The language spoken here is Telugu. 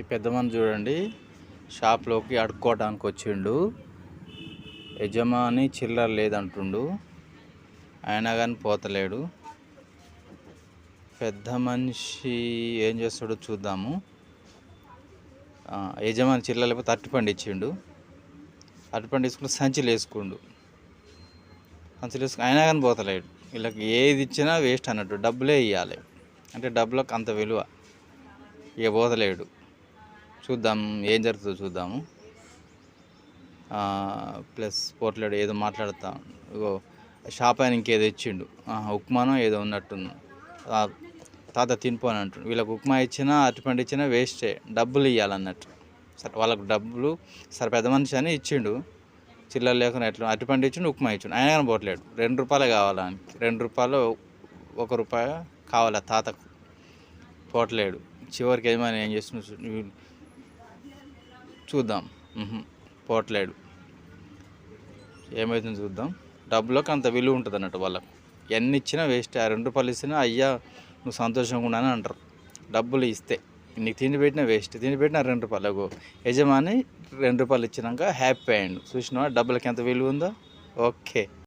ఈ పెద్దమని చూడండి. షాప్లోకి అడుక్కోవడానికి వచ్చిండు. యజమాని చిల్లర లేదంటుండు. అయినా కానీ పోతలేడు. పెద్ద మనిషి ఏం చేస్తాడో చూద్దాము. యజమాని చిల్లర లేకపోతే అరటిపండు ఇచ్చిండు. అరటిపండు తీసుకుంటే సంచులు వేసుకుండు. సంచులు వేసుకుని అయినా కానీ పోతలేడు. వీళ్ళకి ఏది ఇచ్చినా వేస్ట్ అన్నట్టు డబ్బులే ఇవ్వాలి అంటే డబ్బులకు అంత విలువ. ఇక పోతలేడు. చూద్దాం ఏం జరుగుతుందో చూద్దాము. ప్లస్ పోట్లేడు ఏదో మాట్లాడతా ఇగో షాప్ ఆయన ఇంకేదో ఇచ్చిండు. ఆహా, ఉప్మానో ఏదో ఉన్నట్టుంది తాత తినిపోని అంటుండు. వీళ్ళకి ఉప్మా ఇచ్చినా అటుపండి ఇచ్చినా వేస్టే డబ్బులు ఇవ్వాలన్నట్టు సరే వాళ్ళకు డబ్బులు సరే పెద్ద మనిషి అని ఇచ్చిండు. చిల్లర లేకుండా ఎట్లా అరటిపండు ఇచ్చిండు ఉప్మా ఇచ్చిండు. ఆయన కానీ పోట్లేడు. రెండు రూపాయలే కావాలా ఆయనకి. రెండు రూపాయలు ఒక రూపాయ కావాలి తాతకు? పోట్లేడు. చివరికి ఏమైనా ఏం చేస్తున్నా చూద్దాం. మ్హూ. పోవట్లేడు ఏమవుతుందో చూద్దాం. డబ్బులకు అంత విలువ ఉంటుంది అన్నట్టు వాళ్ళకు. ఎన్ని ఇచ్చినా వేస్ట్. ఆ రెండు రూపాయలు ఇచ్చినా అయ్యా నువ్వు సంతోషంగా ఉన్నాను అంటారు. డబ్బులు ఇస్తే. నీకు తిండి పెట్టినా వేస్ట్. తిండి పెట్టినా రెండు రూపాయలు. అగో యజమాని రెండు రూపాయలు ఇచ్చినాక హ్యాపీ అయ్యాడు. చూసినావా? డబ్బులకి ఎంత విలువ ఉందో? ఓకే.